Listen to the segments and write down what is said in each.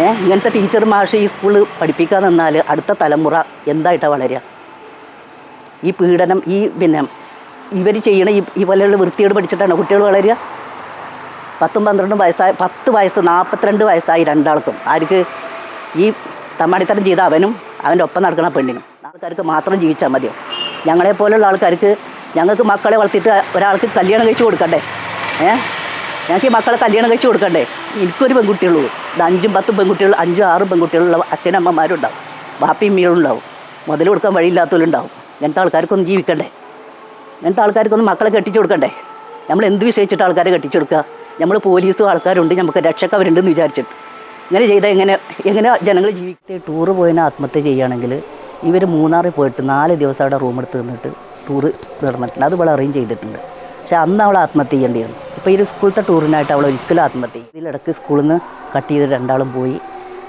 ഏഹ് ഇങ്ങനത്തെ ടീച്ചർ മാഷ് ഈ സ്കൂളിൽ പഠിപ്പിക്കാൻ നിന്നാൽ അടുത്ത തലമുറ എന്തായിട്ടാണ് വളരുക? ഈ പീഡനം ഈ പിന്നെ ഇവർ ചെയ്യണ ഈ ഈ പോലെയുള്ള വൃത്തിയോട് പഠിച്ചിട്ടാണ് കുട്ടികൾ വളരുക? പത്തും പന്ത്രണ്ടും വയസ്സായി പത്ത് വയസ്സ് നാൽപ്പത്തിരണ്ട് വയസ്സായി രണ്ടാൾക്കും. ആർക്ക് ഈ തമ്മാടിത്തരം ചെയ്ത അവനും അവന്റെ ഒപ്പം നടക്കുന്ന പെണ്ണിനും. ആൾക്കാർക്ക് മാത്രം ജീവിച്ചാൽ മതിയോ? ഞങ്ങളെ പോലെയുള്ള ആൾക്കാർക്ക് ഞങ്ങൾക്ക് മക്കളെ വളർത്തിയിട്ട് ഒരാൾക്ക് കല്യാണം കഴിച്ച് കൊടുക്കണ്ടേ? ഏ? ഞങ്ങൾക്ക് ഈ മക്കളെ കല്യാണം കഴിച്ച് കൊടുക്കണ്ടേ? എനിക്കൊരു പെൺകുട്ടിയുള്ളൂ. ഇത് അഞ്ചും പത്തും പെൺകുട്ടികൾ അഞ്ചും ആറും പെൺകുട്ടികളുള്ള അച്ഛനമ്മമാരുണ്ടാവും ബാപ്പിയും മീനും ഉണ്ടാവും. മുതൽ കൊടുക്കാൻ വഴിയില്ലാത്തവരുണ്ടാവും ഇങ്ങനത്തെ ആൾക്കാർക്കൊന്നും ജീവിക്കണ്ടേ? ഇങ്ങനത്തെ ആൾക്കാർക്കൊന്നും മക്കളെ കെട്ടിച്ചു കൊടുക്കണ്ടേ? നമ്മൾ എന്ത് വിഷയിച്ചിട്ട് ആൾക്കാരെ കെട്ടിച്ചു കൊടുക്കുക? നമ്മൾ പോലീസും ആൾക്കാരുണ്ട് നമുക്ക് രക്ഷക്കവരുണ്ടെന്ന് വിചാരിച്ചിട്ട് ഇങ്ങനെ ചെയ്താൽ എങ്ങനെ എങ്ങനെ ജനങ്ങൾ ജീവിക്കത്തെ ടൂറ് പോയതിനെ ആത്മഹത്യ ചെയ്യുകയാണെങ്കിൽ ഇവർ മൂന്നാറിൽ പോയിട്ട് നാല് ദിവസം അവിടെ റൂം എടുത്ത് നിന്നിട്ട് ടൂറ് നടന്നിട്ടുണ്ട് അത് വളരെ അറേഞ്ച് ചെയ്തിട്ടുണ്ട്. പക്ഷെ അന്ന് അവൾ ആത്മഹത്യ ചെയ്യേണ്ടിയിരുന്നു ഇപ്പോൾ ഈ ഒരു സ്കൂളത്തെ ടൂറിനായിട്ട് അവൾ ഒരിക്കലും ആത്മഹത്യ ചെയ്യും ഇതിലിടക്ക് സ്കൂളിൽ നിന്ന് കട്ട് ചെയ്ത് രണ്ടാളും പോയി.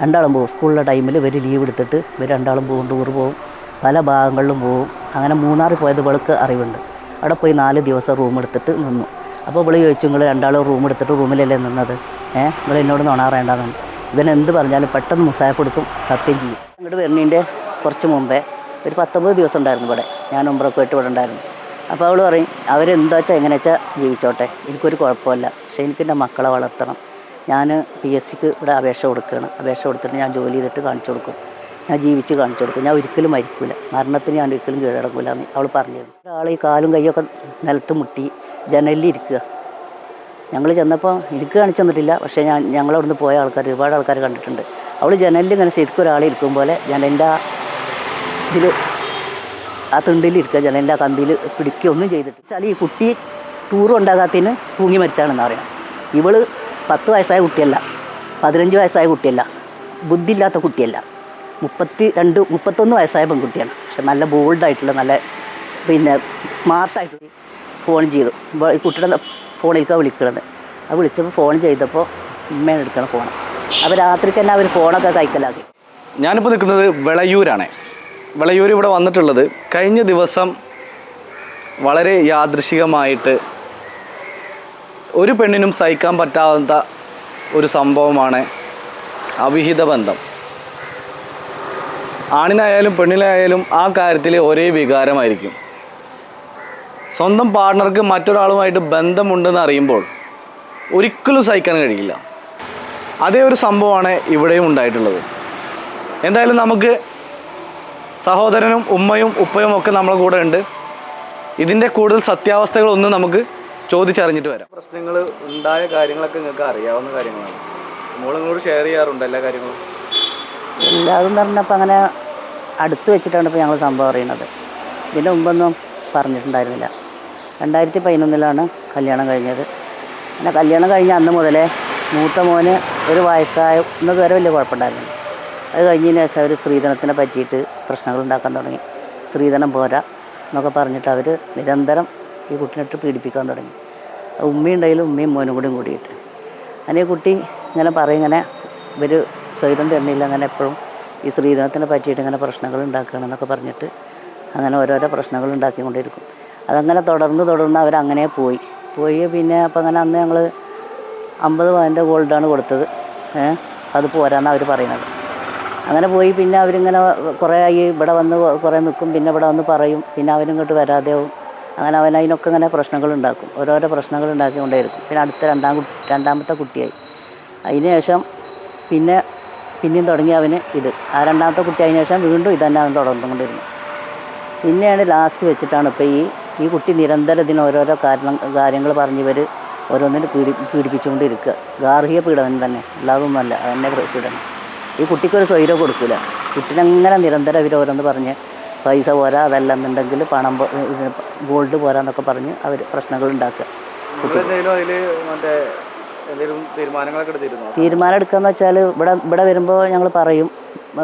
രണ്ടാളും പോകും. സ്കൂളിലെ ടൈമിൽ ഇവർ ലീവ് എടുത്തിട്ട് ഇവർ രണ്ടാളും പോകും. ടൂർ പോകും. പല ഭാഗങ്ങളിലും പോകും. അങ്ങനെ മൂന്നാറിൽ പോയത് ഇവൾക്ക് അറിവുണ്ട്. അവിടെ പോയി നാല് ദിവസം റൂം എടുത്തിട്ട് നിന്നു. അപ്പോൾ ഇവൾ ചോദിച്ചു നിങ്ങൾ രണ്ടാളും റൂം എടുത്തിട്ട് റൂമിലല്ലേ നിന്നത്? ഏഹ് നിങ്ങൾ എന്നോട് നുണാറേണ്ടതെന്ന് ഇവൻ എന്ത് പറഞ്ഞാലും പെട്ടെന്ന് മുസാഫ് എടുക്കും സത്യം ചെയ്യും. അങ്ങോട്ട് വരുന്നതിന്റെ കുറച്ച് മുമ്പേ ഒരു പത്തൊമ്പത് ദിവസം ഉണ്ടായിരുന്നു ഇവിടെ. ഞാൻ ഒമ്പറൊക്കെ ആയിട്ട് ഇവിടെ ഉണ്ടായിരുന്നു. അപ്പോൾ അവൾ പറയും അവരെന്താ വെച്ചാൽ എങ്ങനെ വെച്ചാൽ ജീവിച്ചോട്ടെ? എനിക്കൊരു കുഴപ്പമില്ല. പക്ഷേ എനിക്ക് എന്റെ മക്കളെ വളർത്തണം. ഞാൻ പി എസ് സിക്ക് ഇവിടെ അപേക്ഷ കൊടുക്കുകയാണ് അപേക്ഷ കൊടുത്തിട്ട് ഞാൻ ജോലി ചെയ്തിട്ട് കാണിച്ചു കൊടുക്കും. ഞാൻ ജീവിച്ച് കാണിച്ചു കൊടുക്കും. ഞാൻ ഒരിക്കലും മരിക്കില്ല മരണത്തിന് ഞാൻ ഒരിക്കലും കീഴടക്കില്ല എന്ന് അവൾ പറഞ്ഞു ഒരാൾ ഈ കാലും കൈയൊക്കെ നിലത്ത് മുട്ടി ജനലിൽ ഇരിക്കുക. ഞങ്ങൾ ചെന്നപ്പോൾ എനിക്ക് കാണിച്ചു തന്നിട്ടില്ല. പക്ഷേ ഞാൻ ഞങ്ങളവിടുന്ന് പോയ ആൾക്കാർ ഒരുപാട് ആൾക്കാർ കണ്ടിട്ടുണ്ട്. അവൾ ജനലിൽ ഇങ്ങനെ ശരിക്കും ഒരാളെ ഇരിക്കും പോലെ ജനലിന്റെ ഇതിൽ ആ തിണ്ടിൽ ഇരിക്കുക ജനലിന്റെ ആ കമ്പിയിൽ പിടിക്കുകയൊന്നും ചെയ്തിട്ട് വെച്ചാൽ ഈ കുട്ടി ടൂർ ഉണ്ടാകാത്തതിന് തൂങ്ങി മരിച്ചാണെന്ന് അറിയാം ഇവൾ പത്ത് വയസ്സായ കുട്ടിയല്ല. പതിനഞ്ച് വയസ്സായ കുട്ടിയല്ല. ബുദ്ധിയില്ലാത്ത കുട്ടിയല്ല. മുപ്പത്തി രണ്ട് മുപ്പത്തൊന്ന് വയസ്സായ പെൺകുട്ടിയാണ്. പക്ഷെ നല്ല ബോൾഡായിട്ടുള്ള നല്ല പിന്നെ സ്മാർട്ടായിട്ട് ഫോൺ ചെയ്തു. ഈ കുട്ടിയുടെ ഫോണിലേക്കാണ് വിളിക്കുന്നത് അത് വിളിച്ചപ്പോൾ ഫോൺ ചെയ്തപ്പോൾ ഉമ്മയാണ് എടുക്കണം ഫോൺ അപ്പോൾ രാത്രിക്ക് തന്നെ അവർ ഫോണൊക്കെ കൈക്കലാക്കി. ഞാനിപ്പോൾ നിൽക്കുന്നത് വിളയൂരാണ്. വിളയൂർ ഇവിടെ വന്നിട്ടുള്ളത്. കഴിഞ്ഞ ദിവസം വളരെ യാദൃശികമായിട്ട് ഒരു പെണ്ണിനും സഹിക്കാൻ പറ്റാത്ത ഒരു സംഭവമാണ് അവിഹിത ബന്ധം. ആണിനായാലും പെണ്ണിനായാലും ആ കാര്യത്തിൽ ഒരേ വികാരമായിരിക്കും. സ്വന്തം പാർട്ണർക്ക് മറ്റൊരാളുമായിട്ട് ബന്ധമുണ്ടെന്ന് അറിയുമ്പോൾ ഒരിക്കലും സഹിക്കാൻ കഴിയില്ല. അതേ ഒരു സംഭവമാണ് ഇവിടെയും ഉണ്ടായിട്ടുള്ളത്. എന്തായാലും നമുക്ക് സഹോദരനും ഉമ്മയും ഉപ്പയും ഒക്കെ നമ്മളെ കൂടെ ഉണ്ട്. ഇതിന്റെ കൂടുതൽ സത്യാവസ്ഥകളൊന്നും നമുക്ക് ചോദിച്ചറിഞ്ഞിട്ട് വരാം. പ്രശ്നങ്ങൾ ഉണ്ടായ കാര്യങ്ങളൊക്കെ നിങ്ങൾക്ക് അറിയാവുന്ന കാര്യങ്ങളാണ്. മോൾ നിങ്ങളോട് ഷെയർ ചെയ്യാറുണ്ട് എല്ലാ കാര്യങ്ങളും? എല്ലാവരും പറഞ്ഞപ്പോൾ അങ്ങനെ അടുത്ത് വെച്ചിട്ടാണ് ഇപ്പോൾ ഞങ്ങൾ സംഭവം അറിയുന്നത്. ഇതിന് മുമ്പൊന്നും പറഞ്ഞിട്ടുണ്ടായിരുന്നില്ല. രണ്ടായിരത്തി പതിനൊന്നിലാണ് കല്യാണം കഴിഞ്ഞത്. പിന്നെ കല്യാണം കഴിഞ്ഞ അന്ന് മുതലേ മൂത്ത മോന് ഒരു വയസ്സായ ഇന്നത് വരെ വലിയ കുഴപ്പമുണ്ടായിരുന്നു അത് കഴിഞ്ഞതിന് ശേഷം അവർ സ്ത്രീധനത്തിനെ പറ്റിയിട്ട് പ്രശ്നങ്ങൾ ഉണ്ടാക്കാൻ തുടങ്ങി. സ്ത്രീധനം പോരാ എന്നൊക്കെ പറഞ്ഞിട്ട് അവർ നിരന്തരം ഈ കുട്ടീനിട്ട് പീഡിപ്പിക്കാൻ തുടങ്ങി. ഉമ്മയുണ്ടെങ്കിലും ഉമ്മയും മോനും കൂടിയും കൂടിയിട്ട് അങ്ങനെ കുട്ടി ഇങ്ങനെ പറയും ഇങ്ങനെ ഇവർ സ്വൈരം തരുന്നില്ല അങ്ങനെ എപ്പോഴും ഈ സ്ത്രീധനത്തിനെ പറ്റിയിട്ട് ഇങ്ങനെ പ്രശ്നങ്ങൾ ഉണ്ടാക്കുകയാണെന്നൊക്കെ പറഞ്ഞിട്ട് അങ്ങനെ ഓരോരോ പ്രശ്നങ്ങൾ ഉണ്ടാക്കിക്കൊണ്ടിരിക്കും. അതങ്ങനെ തുടർന്ന് തുടർന്ന് അവരങ്ങനെ പോയി. പോയി പിന്നെ അപ്പം അങ്ങനെ അന്ന് ഞങ്ങൾ അമ്പത് പവന്റെ ഗോൾഡാണ് കൊടുത്തത്. അത് പോരാന്നാണ് അവർ പറയുന്നത്. അങ്ങനെ പോയി പിന്നെ അവരിങ്ങനെ കുറേ ആയി ഇവിടെ വന്ന് കുറേ നിൽക്കും പിന്നെ ഇവിടെ വന്ന് പറയും പിന്നെ അവരിങ്ങോട്ട് വരാതെയാവും. അങ്ങനെ അവൻ അതിനൊക്കെ ഇങ്ങനെ പ്രശ്നങ്ങൾ ഉണ്ടാക്കും ഓരോരോ പ്രശ്നങ്ങൾ ഉണ്ടാക്കിക്കൊണ്ടേയിരിക്കും. പിന്നെ അടുത്ത രണ്ടാം രണ്ടാമത്തെ കുട്ടിയായി. അതിന് ശേഷം പിന്നെ പിന്നെയും തുടങ്ങി അവന് ഇത്. ആ രണ്ടാമത്തെ കുട്ടി അതിന് ശേഷം വീണ്ടും ഇതന്നെ അവൻ തുടർന്നുകൊണ്ടിരുന്നു. പിന്നെയാണ് ലാസ്റ്റ് വെച്ചിട്ടാണ് ഇപ്പോൾ ഈ ഈ കുട്ടി നിരന്തരം ഇതിന് ഓരോരോ കാരണം കാര്യങ്ങൾ പറഞ്ഞ് ഇവർ ഓരോന്നിന് പീഡി പീഡിപ്പിച്ചുകൊണ്ടിരിക്കുക. ഗാർഹിക പീഡനം തന്നെ. അല്ലാതൊന്നുമല്ല അതന്നെ പീഡനം. ഈ കുട്ടിക്കൊരു സ്വൈരം കൊടുക്കില്ല കുട്ടിനങ്ങനെ നിരന്തരം ഇവർ ഓരോന്ന് പറഞ്ഞ് പൈസ പോരാ അതല്ല എന്നുണ്ടെങ്കിൽ പണം ഗോൾഡ് പോരാ പോരാന്നൊക്കെ പറഞ്ഞ് അവർ പ്രശ്നങ്ങൾ ഉണ്ടാക്കുക. തീരുമാനം എടുക്കാന്ന് വെച്ചാൽ ഇവിടെ ഇവിടെ വരുമ്പോൾ ഞങ്ങൾ പറയും.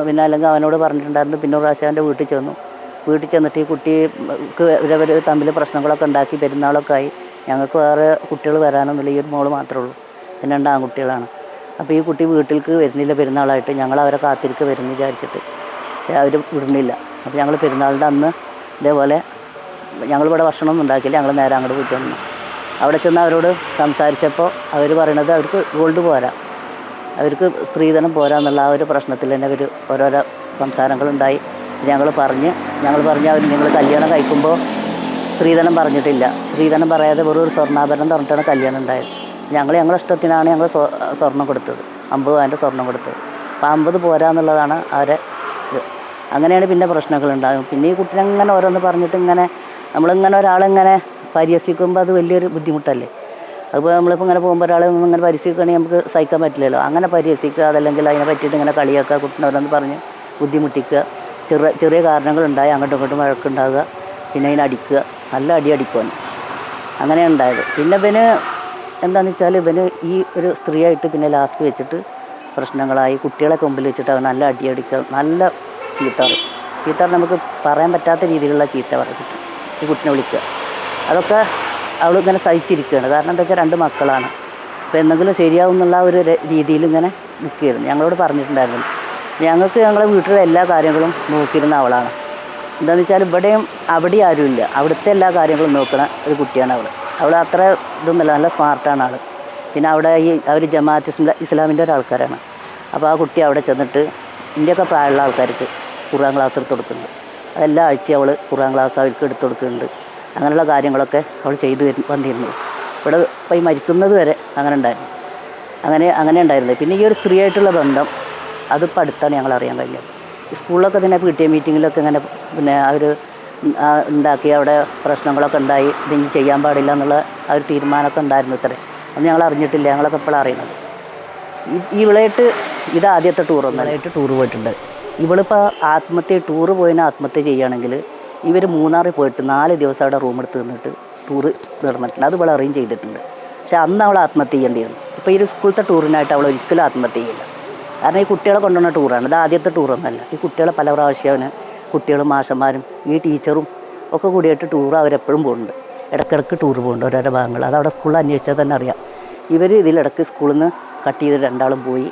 പിന്നെ അല്ലെങ്കിൽ അവനോട് പറഞ്ഞിട്ടുണ്ടായിരുന്നു. പിന്നെ പ്രാവശ്യം അവന്റെ വീട്ടിൽ ചെന്നു. വീട്ടിൽ ചെന്നിട്ട് ഈ കുട്ടിക്ക് ഇവരവർ തമ്മിൽ പ്രശ്നങ്ങളൊക്കെ ഉണ്ടാക്കി പെരുന്നാളൊക്കെ ആയി. ഞങ്ങൾക്ക് വേറെ കുട്ടികൾ വരാനൊന്നുമില്ല. ഈ ഒരു മോൾ മാത്രമേ ഉള്ളൂ. പിന്നെ രണ്ട് ആൺകുട്ടികളാണ്. അപ്പോൾ ഈ കുട്ടി വീട്ടിലേക്ക് വരുന്നില്ല പെരുന്നാളായിട്ട്. ഞങ്ങൾ അവരെ കാത്തിരിക്ക് വരുന്നു വിചാരിച്ചിട്ട്. പക്ഷേ അവർ വിടുന്നില്ല. അപ്പോൾ ഞങ്ങൾ പെരുന്നാളിന്റെ അന്ന് ഇതേപോലെ ഞങ്ങളിവിടെ ഭക്ഷണമൊന്നും ഉണ്ടാക്കിയില്ല. ഞങ്ങൾ നേരെ അങ്ങോട്ട് പോയിട്ട് വന്നു. അവിടെ ചെന്ന് അവരോട് സംസാരിച്ചപ്പോൾ അവർ പറയണത് അവർക്ക് ഗോൾഡ് പോരാ. അവർക്ക് സ്ത്രീധനം പോരാ എന്നുള്ള ആ ഒരു പ്രശ്നത്തിൽ തന്നെ അവർ ഓരോരോ സംസാരങ്ങളുണ്ടായി ഞങ്ങൾ പറഞ്ഞ് ഞങ്ങൾ പറഞ്ഞ് അവർ നിങ്ങൾ കല്യാണം കഴിക്കുമ്പോൾ സ്ത്രീധനം പറഞ്ഞിട്ടില്ല. സ്ത്രീധനം പറയാതെ വെറും ഒരു സ്വർണാഭരണം പറഞ്ഞിട്ടാണ് കല്യാണം ഉണ്ടായത്. ഞങ്ങൾ ഞങ്ങളുടെ ഇഷ്ടത്തിനാണ് ഞങ്ങൾ സ്വ- സ്വർണം കൊടുത്തത്. അമ്പത് പവന്റെ സ്വർണം കൊടുത്തത്. അപ്പോൾ അമ്പത് പോരാന്നുള്ളതാണ് അവരെ ഇത്. അങ്ങനെയാണ് പിന്നെ പ്രശ്നങ്ങളുണ്ടാകും പിന്നെ ഈ കുട്ടീനെ അങ്ങനെ ഓരോന്ന് പറഞ്ഞിട്ട് ഇങ്ങനെ നമ്മളിങ്ങനെ ഒരാളിങ്ങനെ പരിഹസിക്കുമ്പോൾ അത് വലിയൊരു ബുദ്ധിമുട്ടല്ലേ? അതിപ്പോൾ നമ്മളിപ്പോൾ ഇങ്ങനെ പോകുമ്പോൾ ഒരാൾ ഇങ്ങനെ പരിഹസിക്കുകയാണെങ്കിൽ നമുക്ക് സഹിക്കാൻ പറ്റില്ലല്ലോ. അങ്ങനെ പരിഹസിക്കുക അതല്ലെങ്കിൽ അതിനെ പറ്റിയിട്ട് ഇങ്ങനെ കളിയാക്കുക കുട്ടീനെ ഓരോന്ന് പറഞ്ഞ് ബുദ്ധിമുട്ടിക്കുക. ചെറിയ ചെറിയ കാരണങ്ങളുണ്ടായി അങ്ങോട്ടും ഇങ്ങോട്ടും വഴക്കുണ്ടാകുക. പിന്നെ അതിനടിക്കുക നല്ല അടി അടിക്കുവാൻ. അങ്ങനെ ഉണ്ടായത്. പിന്നെ ഇവന് എന്താണെന്ന് വെച്ചാൽ ഇവന് ഈ ഒരു സ്ത്രീയായിട്ട് പിന്നെ ലാസ്റ്റ് വെച്ചിട്ട് പ്രശ്നങ്ങളായി. കുട്ടികളെ കൊമ്പിൽ വെച്ചിട്ട് അവൻ നല്ല അടിയടിക്കുക നല്ല ചീത്ത പറയും നമുക്ക് പറയാൻ പറ്റാത്ത രീതിയിലുള്ള ചീത്ത പറയും ഈ കുട്ടിനെ വിളിക്കുക. അതൊക്കെ അവൾ ഇങ്ങനെ സഹിച്ചിരിക്കുകയാണ്. കാരണം എന്താ വെച്ചാൽ രണ്ട് മക്കളാണ്. അപ്പോൾ എന്തെങ്കിലും ശരിയാവും എന്നുള്ള ഒരു രീതിയിൽ ഇങ്ങനെ നിൽക്കുകയായിരുന്നു ഞങ്ങളോട് പറഞ്ഞിട്ടുണ്ടായിരുന്നു. ഞങ്ങൾക്ക് ഞങ്ങളെ വീട്ടിലെ എല്ലാ കാര്യങ്ങളും നോക്കിയിരുന്ന അവളാണ്. എന്താണെന്ന് വെച്ചാൽ ഇവിടെയും അവിടെ ആരുമില്ല. അവിടുത്തെ എല്ലാ കാര്യങ്ങളും നോക്കണ ഒരു കുട്ടിയാണ് അവൾ അവൾ അത്ര ഇതൊന്നുമല്ല. നല്ല സ്മാർട്ടാണ് ആൾ പിന്നെ അവിടെ ഈ അവർ ജമാഅത്ത് ഇസ്ലാ ഇസ്ലാമിന്റെ ഒരാൾക്കാരാണ്. അപ്പോൾ ആ കുട്ടി അവിടെ ചെന്നിട്ട് ഇന്ത്യയൊക്കെ പ്രായമുള്ള ആൾക്കാർക്ക് ഖുർആൻ ക്ലാസ് എടുത്ത് കൊടുക്കുന്നുണ്ട്. അതെല്ലാ ആഴ്ചയും അവൾ ഖുർആൻ ക്ലാസ് അവർക്ക് എടുത്ത് കൊടുക്കുന്നുണ്ട്. അങ്ങനെയുള്ള കാര്യങ്ങളൊക്കെ അവൾ ചെയ്തു വരും വന്നിരുന്നു. ഇവിടെ ഈ മരിക്കുന്നത് വരെ അങ്ങനെ ഉണ്ടായിരുന്നു. അങ്ങനെ അങ്ങനെ ഉണ്ടായിരുന്നത് പിന്നെ ഈ ഒരു സ്ത്രീയായിട്ടുള്ള ബന്ധം അതിപ്പോൾ അടുത്താണ് ഞങ്ങൾ അറിയാൻ കഴിഞ്ഞത്. സ്കൂളിലൊക്കെ തന്നെ പി ടി എ മീറ്റിങ്ങിലൊക്കെ ഇങ്ങനെ പിന്നെ അവർ ഉണ്ടാക്കി അവിടെ പ്രശ്നങ്ങളൊക്കെ ഉണ്ടായി ഇതിനി ചെയ്യാൻ പാടില്ല എന്നുള്ള ആ ഒരു തീരുമാനമൊക്കെ ഉണ്ടായിരുന്നു ഇത്രേ. അത് ഞങ്ങൾ അറിഞ്ഞിട്ടില്ല ഞങ്ങളൊക്കെ ഇപ്പോഴാണ് അറിയുന്നത്. ഇവളായിട്ട് ഇത് ആദ്യത്തെ ടൂർ ഒന്നായിട്ട് ടൂർ പോയിട്ടുണ്ട്. ഇവളിപ്പോൾ ആത്മഹത്യ ടൂറ് പോയതിനെ ആത്മഹത്യ ചെയ്യുകയാണെങ്കിൽ ഇവർ മൂന്നാറിൽ പോയിട്ട് നാല് ദിവസം അവിടെ റൂം എടുത്ത് നിന്നിട്ട് ടൂർ നടന്നിട്ടുണ്ട് അത് ഇവൾ അറേഞ്ച് ചെയ്തിട്ടുണ്ട്. പക്ഷേ അന്ന് അവൾ ആത്മഹത്യ ചെയ്യേണ്ടിയിരുന്നു ഇപ്പോൾ ഈ ഒരു സ്കൂളത്തെ ടൂറിനായിട്ട് അവൾ ഒരിക്കലും ആത്മഹത്യ ചെയ്യില്ല. കാരണം ഈ കുട്ടികളെ കൊണ്ടുവന്ന ടൂറാണ് ഇത് ആദ്യത്തെ ടൂറൊന്നുമല്ല ഈ കുട്ടികളെ പല പ്രാവശ്യമാണ് കുട്ടികളും മാഷന്മാരും ഈ ടീച്ചറും ഒക്കെ കൂടിയിട്ട് ടൂർ അവരെപ്പോഴും പോകുന്നുണ്ട്. ഇടയ്ക്കിടയ്ക്ക് ടൂർ പോകുന്നുണ്ട് ഓരോരോ ഭാഗങ്ങൾ. അത് അവിടെ സ്കൂളിൽ അന്വേഷിച്ചാൽ തന്നെ അറിയാം. ഇവർ ഇതിലിടയ്ക്ക് സ്കൂളിൽ നിന്ന് കട്ട് ചെയ്ത് രണ്ടാളും പോയി.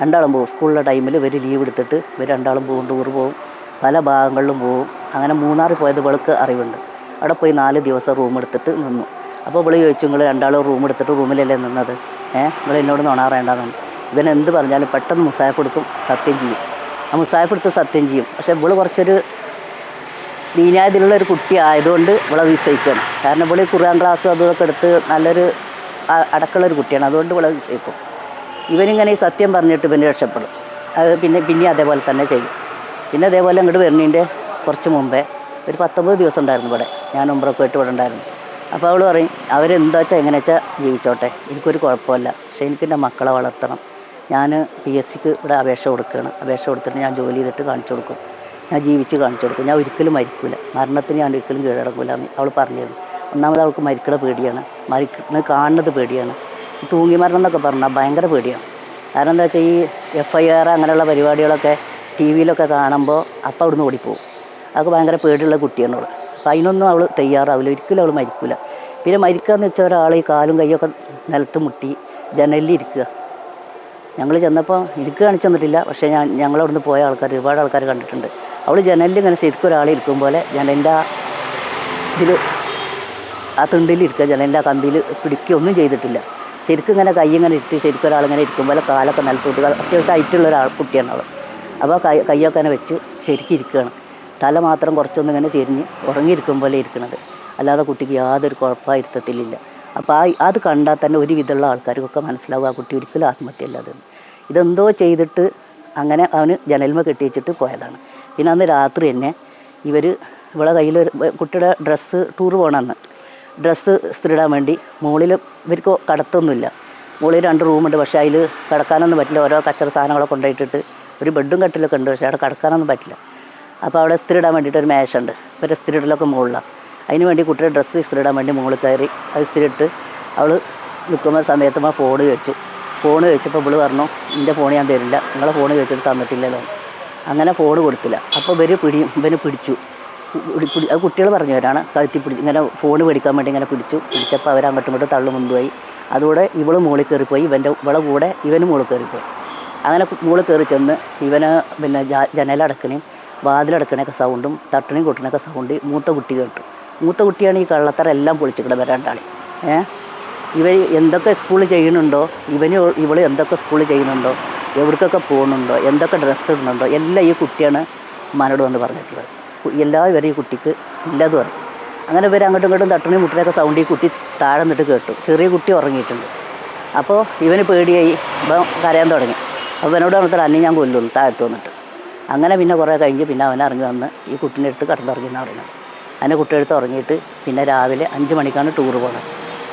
രണ്ടാളും പോകും. സ്കൂളിലെ ടൈമിൽ ഇവർ ലീവ് എടുത്തിട്ട് ഇവർ രണ്ടാളും പോകും ടൂർ പോകും. പല ഭാഗങ്ങളിലും പോകും. അങ്ങനെ മൂന്നാറിൽ പോയത് ഇവൾക്ക് അറിവുണ്ട്. അവിടെ പോയി നാല് ദിവസം റൂം എടുത്തിട്ട് നിന്നു. അപ്പോൾ ഇവൾ ചോദിച്ചു നിങ്ങൾ രണ്ടാളും റൂം എടുത്തിട്ട് റൂമിലല്ലേ നിന്നത്? ഏഹ് നിങ്ങൾ എന്നോട് നുണാറേണ്ടതാണ് ഇവൻ എന്ത് പറഞ്ഞാലും പെട്ടെന്ന് മുസാഫ് കൊടുക്കും സത്യം ചെയ്യും. ആ മുസാഫ് എടുത്ത് സത്യം ചെയ്യും. പക്ഷെ ഇവൾ കുറച്ചൊരു ദീനായതിലുള്ള ഒരു കുട്ടി ആയതുകൊണ്ട് ഇവളെ വിശ്വസിക്കണം കാരണം ഇവൾ ഖുർആൻ ക്ലാസ്സും അതൊക്കെ എടുത്ത് നല്ലൊരു അടക്കമുള്ള ഒരു കുട്ടിയാണ്. അതുകൊണ്ട് ഇവളെ വിശ്വസിക്കും. ഇവനിങ്ങനെ ഈ സത്യം പറഞ്ഞിട്ട് പിന്നെ രക്ഷപ്പെടും. അത് പിന്നെ പിന്നെ അതേപോലെ തന്നെ ചെയ്യും. പിന്നെ അതേപോലെ അങ്ങോട്ട് വരുന്നതിന്റെ കുറച്ച് മുമ്പേ ഒരു പത്തൊമ്പത് ദിവസം ഉണ്ടായിരുന്നു ഇവിടെ. ഞാൻ ഒമ്പറൊക്കെ പോയിട്ട് ഇവിടെ ഉണ്ടായിരുന്നു. അപ്പോൾ അവൾ പറയും അവരെന്താ വെച്ചാൽ എങ്ങനെ വെച്ചാൽ ജീവിച്ചോട്ടെ. എനിക്കൊരു കുഴപ്പമില്ല. പക്ഷേ എനിക്ക് എന്റെ മക്കളെ വളർത്തണം. ഞാൻ പി എസ് സിക്ക് ഇവിടെ അപേക്ഷ കൊടുക്കുകയാണ്. അപേക്ഷ കൊടുത്തിട്ട് ഞാൻ ജോലി ചെയ്തിട്ട് കാണിച്ചു കൊടുക്കും. ഞാൻ ജീവിച്ച് കാണിച്ചു കൊടുക്കും. ഞാൻ ഒരിക്കലും മരിക്കില്ല മരണത്തിന് ഞാൻ ഒരിക്കലും കീഴടക്കില്ല എന്ന് അവൾ പറഞ്ഞിരുന്നു. ഒന്നാമത് അവൾക്ക് മരിക്കണ പേടിയാണ്. മരിക്കുന്നത് കാണുന്നത് പേടിയാണ്. തൂങ്ങി മരണം എന്നൊക്കെ പറഞ്ഞാൽ ഭയങ്കര പേടിയാണ്. കാരണം എന്താ വെച്ചാൽ ഈ എഫ് ഐ ആർ അങ്ങനെയുള്ള പരിപാടികളൊക്കെ ടി വിയിലൊക്കെ കാണുമ്പോൾ അപ്പം അവിടുന്ന് ഓടിപ്പോവും. അതൊക്കെ ഭയങ്കര പേടിയുള്ള കുട്ടിയാണ് അവൾ അപ്പം അതിനൊന്നും അവൾ തയ്യാറാവില്ല. ഒരിക്കലും അവൾ മരിക്കില്ല പിന്നെ മരിക്കുക എന്ന് വെച്ചാൽ ഒരാൾ ഈ കാലും കൈയൊക്കെ നിലത്ത് മുട്ടി ജനലിൽ ഇരിക്കുക. ഞങ്ങൾ ചെന്നപ്പോൾ എനിക്ക് കാണിച്ചു തന്നിട്ടില്ല. പക്ഷേ ഞാൻ ഞങ്ങളവിടുന്ന് പോയ ആൾക്കാർ ഒരുപാട് ആൾക്കാർ കണ്ടിട്ടുണ്ട്. അവൾ ജനലിൽ ഇങ്ങനെ ശരിക്കും ഒരാൾ ഇരിക്കും പോലെ ജനലിന്റെ ആ ഇതിൽ ആ തുണ്ടിൽ ഇരിക്കുക. ജനലിന്റെ ആ കമ്പിയിൽ പിടിക്കുക ഒന്നും ചെയ്തിട്ടില്ല. ശരിക്കും ഇങ്ങനെ കൈ ഇങ്ങനെ ഇട്ട് ശരിക്കും ഒരാളിങ്ങനെ ഇരിക്കും പോലെ കാലൊക്കെ നിലത്തോട്ട് അത്യാവശ്യം ഹൈറ്റുള്ള ഒരാൾ കുട്ടിയാണ് അവൾ. അപ്പോൾ കൈ കൈയൊക്കെ ഇങ്ങനെ വെച്ച് ശരിക്കും ഇരിക്കുകയാണ്. തല മാത്രം കുറച്ചൊന്നും ഇങ്ങനെ ചെരിഞ്ഞ് ഉറങ്ങിയിരിക്കും പോലെ ഇരിക്കുന്നത് അല്ലാതെ കുട്ടിക്ക് യാതൊരു കുഴപ്പമായിരുത്തത്തിലില്ല അപ്പോൾ ആ അത് കണ്ടാൽ തന്നെ ഒരു വിധമുള്ള ആൾക്കാർക്കൊക്കെ മനസ്സിലാവും ആ കുട്ടി ഒരിക്കലും ആത്മഹത്യ അല്ലാതെന്ന് ഇതെന്തോ ചെയ്തിട്ട് അങ്ങനെ അവന് ജനൽമ കെട്ടിവെച്ചിട്ട് പോയതാണ്. പിന്നെ അന്ന് രാത്രി തന്നെ ഇവർ ഇവളെ കയ്യിൽ കുട്ടിയുടെ ഡ്രസ്സ് ടൂർ പോകണമെന്ന് ഡ്രസ്സ് ഇസ്തിരിടാൻ വേണ്ടി. മുകളിൽ ഇവർക്ക് കടത്തൊന്നുമില്ല. മുകളിൽ രണ്ട് റൂമുണ്ട്. പക്ഷേ അതിൽ കിടക്കാനൊന്നും പറ്റില്ല. ഓരോ കച്ചറ സാധനങ്ങളൊക്കെ കൊണ്ടുപോയിട്ടിട്ട് ഒരു ബെഡും കട്ടിലൊക്കെ ഉണ്ട്. പക്ഷേ അവിടെ കിടക്കാനൊന്നും പറ്റില്ല. അപ്പോൾ അവിടെ സ്ത്രീടാൻ വേണ്ടിയിട്ട് ഒരു മേശുണ്ട് ഇവരുടെ ഇസ്തിരിടലൊക്കെ മുകളിലാണ് അതിന് വേണ്ടി കുട്ടിയുടെ ഡ്രസ്സ് ഇസ്തിരിടാൻ വേണ്ടി മുകളിൽ കയറി. അത് ഇസ്തിരിട്ട് അവൾ നിൽക്കുന്ന സമയത്ത് ആ ഫോൺ ചോദിച്ചു. ഫോൺ ചോദിച്ചപ്പോൾ ഇവൾ പറഞ്ഞു എന്റെ ഫോൺ ഞാൻ തരില്ല. നിങ്ങളെ ഫോൺ ചോദിച്ചിട്ട് തന്നിട്ടില്ലല്ലോ. അങ്ങനെ ഫോൺ കൊടുത്തില്ല. അപ്പോൾ ഇവർ പിടി ഇവന് പിടിച്ചു. പിടി- അത് കുട്ടികൾ പറഞ്ഞവരാണ്. കഴുത്തി പിടിച്ച് ഇങ്ങനെ ഫോൺ മേടിക്കാൻ വേണ്ടി ഇങ്ങനെ പിടിച്ചു. പിടിച്ചപ്പോൾ അവർ അങ്ങോട്ടും ഇങ്ങോട്ടും തള്ളു മുന്തുപോയി അതോടെ ഇവൾ മുകളിൽ കയറിപ്പോയി. ഇവന്റെ ഇവളെ കൂടെ ഇവന് മുകളിൽ കയറിപ്പോയി. അങ്ങനെ മുകളിൽ കയറി ചെന്ന് ഇവന് പിന്നെ ജനലടക്കണേയും വാതിലടക്കണയൊക്കെ സൗണ്ടും തട്ടണേയും കൊട്ടണയൊക്കെ സൗണ്ട് മൂത്ത കുട്ടി കേട്ടു. മൂത്ത കുട്ടിയാണ് ഈ കള്ളത്തറ എല്ലാം പൊളിച്ചിട്ട് വരാണ്ടാളി ഏ? ഇവർ എന്തൊക്കെ സ്കൂളിൽ ചെയ്യുന്നുണ്ടോ? ഇവന് ഇവൾ എന്തൊക്കെ സ്കൂളിൽ ചെയ്യുന്നുണ്ടോ? എവിടേക്കൊക്കെ പോകുന്നുണ്ടോ? എന്തൊക്കെ ഡ്രസ്സ് ഇടുന്നുണ്ടോ? എല്ലാം ഈ കുട്ടിയാണ് മാനോട് വന്ന് പറഞ്ഞിട്ടുള്ളത്. എല്ലാ ഇവരും ഈ കുട്ടിക്ക് ഇല്ലാതെ പറഞ്ഞു അങ്ങനെ ഇവർ അങ്ങോട്ടും ഇങ്ങോട്ടും തട്ടണി മുട്ടിനൊക്കെ സൗണ്ട് ഈ കുട്ടി താഴെ നിന്നിട്ട് കേട്ടു. ചെറിയ കുട്ടി ഉറങ്ങിയിട്ടുണ്ട്. അപ്പോൾ ഇവന് പേടിയായി. ഇപ്പം കരയാൻ തുടങ്ങി. അപ്പോൾ ഇവനോട് പറഞ്ഞിട്ട് അന്നെ ഞാൻ കൊല്ലുള്ളൂ താഴത്ത് വന്നിട്ട്. അങ്ങനെ പിന്നെ കുറേ കഴിഞ്ഞ് പിന്നെ അവൻ ഇറങ്ങി വന്ന് ഈ കുട്ടീനെ എടുത്ത് കടന്നിറങ്ങി എന്നാണ് പറയുന്നത്. അതിനെ കുട്ടിയെടുത്ത് ഉറങ്ങിയിട്ട് പിന്നെ രാവിലെ അഞ്ച് മണിക്കാണ് ടൂറ് പോകുന്നത്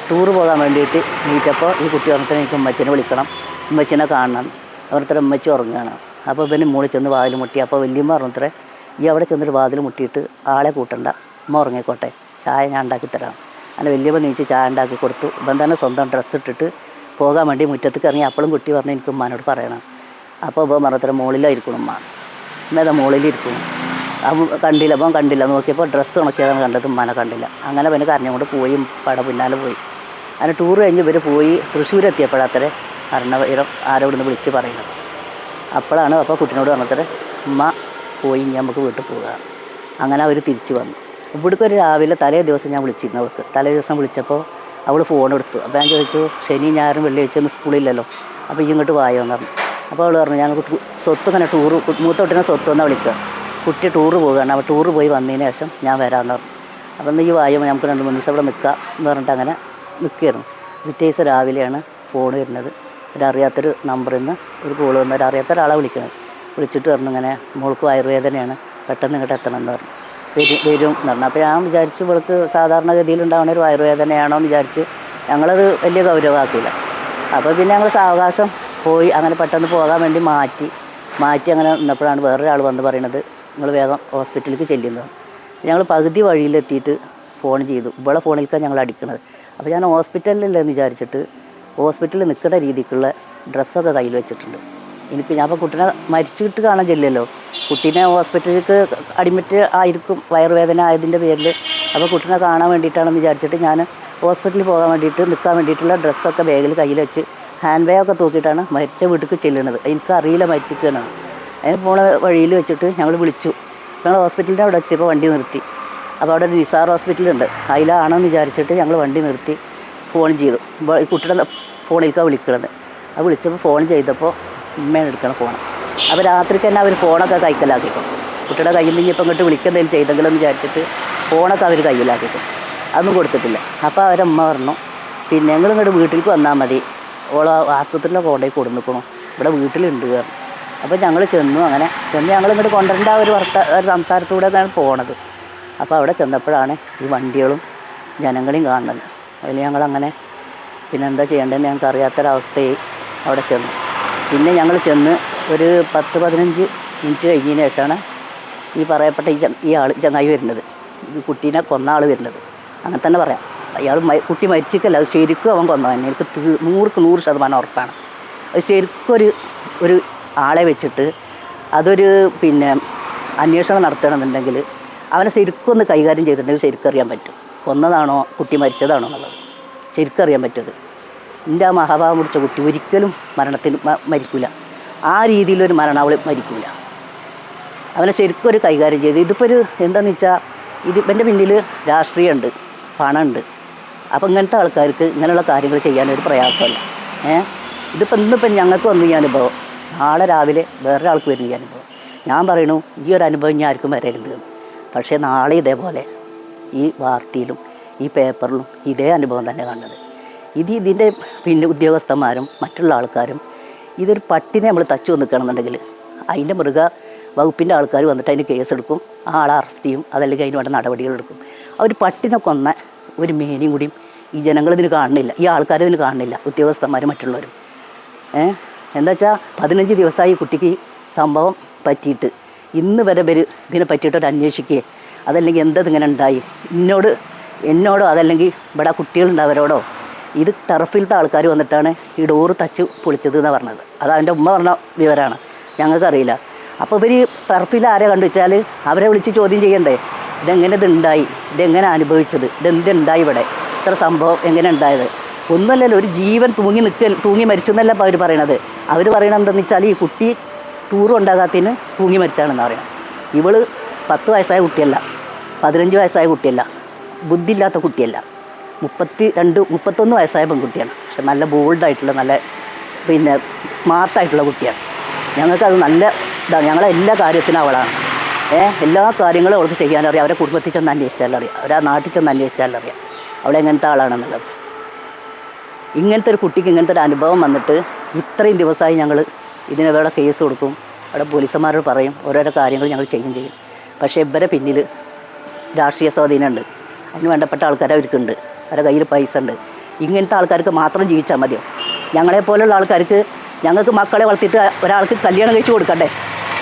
ടൂറ് പോകാൻ വേണ്ടിയിട്ട് നീറ്റപ്പോൾ ഈ കുട്ടി പറഞ്ഞിട്ട് എനിക്ക് ഉമ്മച്ചിനെ വിളിക്കണം. ഉമ്മച്ചിനെ കാണണം. അവിടുത്തെ ഉമ്മച്ചി ഉറങ്ങുകയാണ്. അപ്പോൾ പിന്നെ മുകളിൽ ചെന്ന് വാതിൽ മുട്ടി. അപ്പോൾ വലിയമ്മ പറഞ്ഞത്രേ ഈ അവിടെ ചെന്നിട്ട് വാതിൽ മുട്ടിയിട്ട് ആളെ കൂട്ടണ്ട. ഉമ്മ ഉറങ്ങിക്കോട്ടെ. ചായ ഞാൻ ഉണ്ടാക്കി തരാം. അങ്ങനെ വലിയമ്മ നീച്ച് ചായ ഉണ്ടാക്കി കൊടുത്തു. ഇവൻ തന്നെ സ്വന്തം ഡ്രസ്സ് ഇട്ടിട്ട് പോകാൻ വേണ്ടി മുറ്റത്തേക്ക് ഇറങ്ങി. അപ്പോഴും കുട്ടി പറഞ്ഞ് എനിക്ക് ഉമ്മാനോട് പറയണം. അപ്പോൾ ഇവൻ പറഞ്ഞത്ര മുകളിലായിരിക്കണം ഉമ്മ. എന്നാൽ മുകളിലിരിക്കണം കണ്ടില്ല അപ്പം കണ്ടില്ല. നോക്കിയപ്പോൾ ഡ്രസ്സ് ഉണക്കിയതാണ് കണ്ടത് ഉമ്മാനെ കണ്ടില്ല. അങ്ങനെ പിന്നെ കരഞ്ഞുകൊണ്ട് പോയി പട പിന്നാലെ പോയി. അങ്ങനെ ടൂർ കഴിഞ്ഞ് ഇവർ പോയി തൃശ്ശൂർ എത്തിയപ്പോഴാത്തരെ അരണവീരം ആരോ ഇവിടുന്ന് വിളിച്ച് പറയുന്നത്. അപ്പോഴാണ് അപ്പോൾ കുട്ടിനോട് പറഞ്ഞത് ഉമ്മ പോയി നമുക്ക് വീട്ടിൽ പോവുക അങ്ങനെ അവർ തിരിച്ച് വന്നു. ഇവിടേക്ക് ഒരു രാവിലെ തലേ ദിവസം ഞാൻ വിളിച്ചിരുന്നു അവൾക്ക്. തലേ ദിവസം വിളിച്ചപ്പോൾ അവൾ ഫോൺ എടുത്തു. അപ്പോൾ ഞാൻ ചോദിച്ചു ശനി ഞായറും വെള്ളിയാഴ്ച സ്കൂളില്ലല്ലോ അപ്പോൾ ഇങ്ങോട്ട് വായോ? എന്ന് പറഞ്ഞു. അപ്പോൾ അവൾ പറഞ്ഞു ഞങ്ങൾക്ക് സ്വത്ത് ഇങ്ങനെ ടൂറ് മൂത്ത കുട്ടീനെ സ്വത്ത് എന്നാണ് വിളിക്കുക. കുട്ടി ടൂറ് പോവുകയാണ്. അപ്പോൾ ടൂറ് പോയി വന്നതിന് ശേഷം ഞാൻ വരാമെന്ന് പറഞ്ഞു. അപ്പം നീ ഈ വായോ നമുക്ക് രണ്ട് മൂന്ന് ദിവസം ഇവിടെ നിൽക്കാം എന്ന് പറഞ്ഞിട്ട് അങ്ങനെ നിൽക്കുകയായിരുന്നു. പിറ്റേ ദിവസം രാവിലെയാണ് ഫോൺ വരുന്നത്. ഒരറിയാത്തൊരു നമ്പറിൽ നിന്ന് ഒരു കോൾ വന്ന് ഒരറിയാത്ത ഒരാളെ വിളിക്കുന്നത് വിളിച്ചിട്ട് പറഞ്ഞു ഇങ്ങനെ മോൾക്ക് വയറുവേദനയാണ് പെട്ടെന്ന് ഇങ്ങോട്ട് എത്തണം എന്ന് പറഞ്ഞു. വരും വരും എന്ന് പറഞ്ഞു. അപ്പോൾ ഞാൻ വിചാരിച്ചു ഇവൾക്ക് സാധാരണഗതിയിൽ ഉണ്ടാകുന്ന ഒരു വയറുവേദനയാണോ എന്ന് വിചാരിച്ച് ഞങ്ങളത് വലിയ ഗൗരവമാക്കിയില്ല. അപ്പോൾ പിന്നെ ഞങ്ങൾ സാവകാശം പോയി അങ്ങനെ പെട്ടെന്ന് പോകാൻ വേണ്ടി മാറ്റി മാറ്റി അങ്ങനെ നിന്നപ്പോഴാണ് വേറൊരാൾ വന്ന് പറയണത് നിങ്ങൾ വേഗം ഹോസ്പിറ്റലിലേക്ക് ചെല്ലുന്നത് ഞങ്ങൾ പകുതി വഴിയിലെത്തിയിട്ട് ഫോൺ ചെയ്തു. ഇവിടെ ഫോണിലേക്കാണ് ഞങ്ങൾ അടിക്കുന്നത് അപ്പോൾ ഞാൻ ഹോസ്പിറ്റലിലല്ലെന്ന് വിചാരിച്ചിട്ട് ഹോസ്പിറ്റലിൽ നിൽക്കുന്ന രീതിക്കുള്ള ഡ്രസ്സൊക്കെ കയ്യിൽ വെച്ചിട്ടുണ്ട്. എനിക്ക് ഞാൻ അപ്പോൾ കുട്ടീനെ മരിച്ചിട്ട് കാണാൻ ചെല്ലല്ലോ കുട്ടീനെ ഹോസ്പിറ്റലിലേക്ക് അഡ്മിറ്റ് ആയിരിക്കും. വയറുവേദന ആയതിന്റെ പേരിൽ അപ്പോൾ കുട്ടീനെ കാണാൻ വേണ്ടിയിട്ടാണെന്ന് വിചാരിച്ചിട്ട് ഞാൻ ഹോസ്പിറ്റലിൽ പോകാൻ വേണ്ടിയിട്ട് നിൽക്കാൻ വേണ്ടിയിട്ടുള്ള ഡ്രസ്സൊക്കെ ബാഗിൽ കയ്യിൽ വെച്ച് ഹാൻഡ് ബാഗൊക്കെ തൂക്കിയിട്ടാണ് മരിച്ച വീട്ടിലേക്ക് ചെല്ലുന്നത്. എനിക്കറിയില്ല മരിച്ചിരിക്കുകയാണ് അതിന് പോണ വഴിയിൽ വെച്ചിട്ട് ഞങ്ങൾ വിളിച്ചു. ഞങ്ങൾ ഹോസ്പിറ്റലിന്റെ അവിടെ എത്തിയപ്പോൾ വണ്ടി നിർത്തി. അപ്പോൾ അവിടെ ഒരു നിസാർ ഹോസ്പിറ്റലുണ്ട്. അതിലാണെന്ന് വിചാരിച്ചിട്ട് ഞങ്ങൾ വണ്ടി നിർത്തി ഫോൺ ചെയ്തു. കുട്ടിയുടെ ഫോണിലേക്കാണ് വിളിക്കുന്നത് അത് വിളിച്ചപ്പോൾ ഫോൺ ചെയ്തപ്പോൾ ഉമ്മയാണ് എടുക്കണം ഫോൺ അപ്പോൾ രാത്രി തന്നെ അവർ ഫോണൊക്കെ കൈക്കലാക്കിക്കും. കുട്ടിയുടെ കയ്യിൽ നിന്ന് ഇപ്പം ഇങ്ങോട്ട് വിളിക്കുന്നതിൽ ചെയ്തെങ്കിലും വിചാരിച്ചിട്ട് ഫോണൊക്കെ അവർ കയ്യിലാക്കിക്കും. അതൊന്നും കൊടുത്തിട്ടില്ല. അപ്പോൾ അവരമ്മ പറഞ്ഞു പിന്നെ ഞങ്ങൾ ഇങ്ങോട്ട് വീട്ടിലേക്ക് വന്നാൽ മതി. ഓളെ ആസ്പത്രിയിലൊക്കെ കൊണ്ടുപോയി കൊടുന്നിക്കണം. ഇവിടെ വീട്ടിലുണ്ട് പറഞ്ഞു. അപ്പോൾ ഞങ്ങൾ ചെന്നു. അങ്ങനെ ചെന്ന് ഞങ്ങൾ ഇങ്ങോട്ട് കൊണ്ടുവരേണ്ട ഒരു വർത്ത ഒരു സംസാരത്തൂടെയാണ് പോണത്. അപ്പോൾ അവിടെ ചെന്നപ്പോഴാണ് ഈ വണ്ടികളും ജനങ്ങളെയും കാണുന്നത്. അതിൽ ഞങ്ങളങ്ങനെ പിന്നെ എന്താ ചെയ്യേണ്ടതെന്ന് ഞങ്ങൾക്ക് അറിയാത്തൊരവസ്ഥയായി അവിടെ ചെന്നു. പിന്നെ ഞങ്ങൾ ചെന്ന് ഒരു പത്ത് പതിനഞ്ച് മിനിറ്റ് കഴിഞ്ഞതിന് ശേഷമാണ് ഈ പറയപ്പെട്ട ഈ ഈ ആൾ ചങ്ങായി വരുന്നത്. ഈ കുട്ടീനെ കൊന്ന ആൾ വരുന്നത്. അങ്ങനെ തന്നെ പറയാം. അയാൾ കുട്ടി മരിച്ചിട്ടല്ല അത് ശരിക്കും അവൻ കൊന്നതന്നെ എനിക്ക് നൂറുക്ക് നൂറ് ശതമാനം ഉറപ്പാണ്. അത് ശരിക്കും ഒരു ഒരു ആളെ വെച്ചിട്ട് അതൊരു പിന്നെ അന്വേഷണം നടത്തണമെന്നുണ്ടെങ്കിൽ അവനെ ശരിക്കൊന്ന് കൈകാര്യം ചെയ്തിട്ടുണ്ടെങ്കിൽ ശരിക്കറിയാൻ പറ്റും. കൊന്നതാണോ കുട്ടി മരിച്ചതാണോ എന്നുള്ളത്. ശരിക്കറിയാൻ പറ്റത് എന്റെ ആ മഹാഭാവം പിടിച്ച കുട്ടി ഒരിക്കലും മരണത്തിന് മരിക്കില്ല മരിക്കൂല. ആ രീതിയിലൊരു മരണം അവൾ മരിക്കൂല. അവനെ ശരിക്കും ഒരു കൈകാര്യം ചെയ്ത് ഇതിപ്പോൾ ഒരു എന്താണെന്ന് വെച്ചാൽ ഇത് എന്റെ പിന്നിൽ രാഷ്ട്രീയമുണ്ട് പണമുണ്ട്. അപ്പോൾ ഇങ്ങനത്തെ ആൾക്കാർക്ക് ഇങ്ങനെയുള്ള കാര്യങ്ങൾ ചെയ്യാനൊരു പ്രയാസമല്ല. ഏഹ് ഇതിപ്പോൾ ഇന്നിപ്പം ഞങ്ങൾക്ക് വന്നു ഈ അനുഭവം. നാളെ രാവിലെ വേറൊരാൾക്ക് വരുന്ന ഈ അനുഭവം. ഞാൻ പറയണു ഈ ഒരു അനുഭവം ഞാൻ ആർക്കും വരരുത്. പക്ഷേ നാളെ ഇതേപോലെ ഈ വാർത്തയിലും ഈ പേപ്പറിലും ഇതേ അനുഭവം തന്നെ കാണുന്നത്. ഇത് ഇതിന്റെ പിന്നെ ഉദ്യോഗസ്ഥന്മാരും മറ്റുള്ള ആൾക്കാരും ഇതൊരു പട്ടിനെ നമ്മൾ തച്ചു നിൽക്കണമെന്നുണ്ടെങ്കിൽ അതിന്റെ മൃഗ വകുപ്പിന്റെ ആൾക്കാർ വന്നിട്ട് അതിന് കേസെടുക്കും ആ ആളെ അറസ്റ്റ് ചെയ്യും അതല്ലെങ്കിൽ അതിന് വേണ്ട നടപടികളെടുക്കും എടുക്കും. ഒരു പട്ടിനെ കൊന്ന ഒരു മേനിയും കൂടിയും ഈ ജനങ്ങൾ ഇതിന് കാണുന്നില്ല ഈ ആൾക്കാരിതിന് കാണുന്നില്ല ഉദ്യോഗസ്ഥന്മാരും മറ്റുള്ളവരും. ഏ? എന്താ വെച്ചാൽ പതിനഞ്ച് ദിവസമായി കുട്ടിക്ക് സംഭവം പറ്റിയിട്ട്. ഇന്ന് വരെ വരും ഇതിനെ പറ്റിയിട്ടൊരു അന്വേഷിക്കുകയെ അതല്ലെങ്കിൽ എന്തത് ഇങ്ങനെ ഉണ്ടായി? എന്നോട് എന്നോടോ അതല്ലെങ്കിൽ ഇവിടെ കുട്ടികളുണ്ടവരോടോ? ഇത് ടർഫിലത്തെ ആൾക്കാർ വന്നിട്ടാണ് ഈ ഡോറ് തച്ച് പൊളിച്ചത് എന്ന് പറഞ്ഞത്. അത് അവന്റെ ഉമ്മ പറഞ്ഞ വിവരമാണ് ഞങ്ങൾക്കറിയില്ല. അപ്പോൾ ഇവർ ടർഫിൽ ആരെ കണ്ടു വെച്ചാൽ അവരെ വിളിച്ച് ചോദ്യം ചെയ്യണ്ടേ? ഇതെങ്ങനെ ഇതുണ്ടായി ഇതെങ്ങനെ അനുഭവിച്ചത്? ഇതെന്തുണ്ടായി ഇവിടെ? ഇത്ര സംഭവം എങ്ങനെ ഉണ്ടായത്? ഒന്നുമല്ലല്ലോ ഒരു ജീവൻ തൂങ്ങി നിൽക്കൽ തൂങ്ങി മരിച്ചു എന്നല്ല അവർ പറയണത്. അവർ പറയണത് എന്താണെന്ന് വെച്ചാൽ ഈ കുട്ടി ടൂർ ഉണ്ടാകാത്തതിന് തൂങ്ങി മരിച്ചാണെന്ന് പറയണം ഇവൾ പത്ത് വയസ്സായ കുട്ടിയല്ല പതിനഞ്ച് വയസ്സായ കുട്ടിയല്ല ബുദ്ധിയില്ലാത്ത കുട്ടിയല്ല. മുപ്പത്തി രണ്ട് മുപ്പത്തൊന്ന് വയസ്സായ പെൺകുട്ടിയാണ്. പക്ഷെ നല്ല ബോൾഡായിട്ടുള്ള നല്ല പിന്നെ സ്മാർട്ടായിട്ടുള്ള കുട്ടിയാണ്. ഞങ്ങൾക്കത് നല്ല ഇതാണ് ഞങ്ങളെ എല്ലാ കാര്യത്തിനും അവളാണ്. ഏഹ് എല്ലാ കാര്യങ്ങളും അവൾക്ക് ചെയ്യാനറിയാം. അവരെ കുടുംബത്തിൽ ചെന്ന് അന്വേഷിച്ചാലറിയാം. അവരെ നാട്ടിൽ ചെന്ന് അന്വേഷിച്ചാലറിയാം. അവളെ എങ്ങനത്തെ ആളാണെന്നുള്ളത്. ഇങ്ങനത്തെ ഒരു കുട്ടിക്ക് ഇങ്ങനത്തെ ഒരു അനുഭവം വന്നിട്ട് ഇത്രയും ദിവസമായി ഞങ്ങൾ ഇതിനെവിടെ കേസ് കൊടുക്കും. അവിടെ പോലീസുമാരോട് പറയും ഓരോരോ കാര്യങ്ങൾ ഞങ്ങൾ ചെയ്യും ചെയ്യും. പക്ഷേ ഇവരെ പിന്നിൽ രാഷ്ട്രീയ സ്വാധീനമുണ്ട്. അതിന് വേണ്ടപ്പെട്ട ആൾക്കാർ അവർക്കുണ്ട്. അവരുടെ കയ്യിൽ പൈസ ഉണ്ട്. ഇങ്ങനത്തെ ആൾക്കാർക്ക് മാത്രം ജീവിച്ചാൽ മതിയോ? ഞങ്ങളെപ്പോലുള്ള ആൾക്കാർക്ക് ഞങ്ങൾക്ക് മക്കളെ വളർത്തിയിട്ട് ഒരാൾക്ക് കല്യാണം കഴിച്ചു കൊടുക്കണ്ടേ?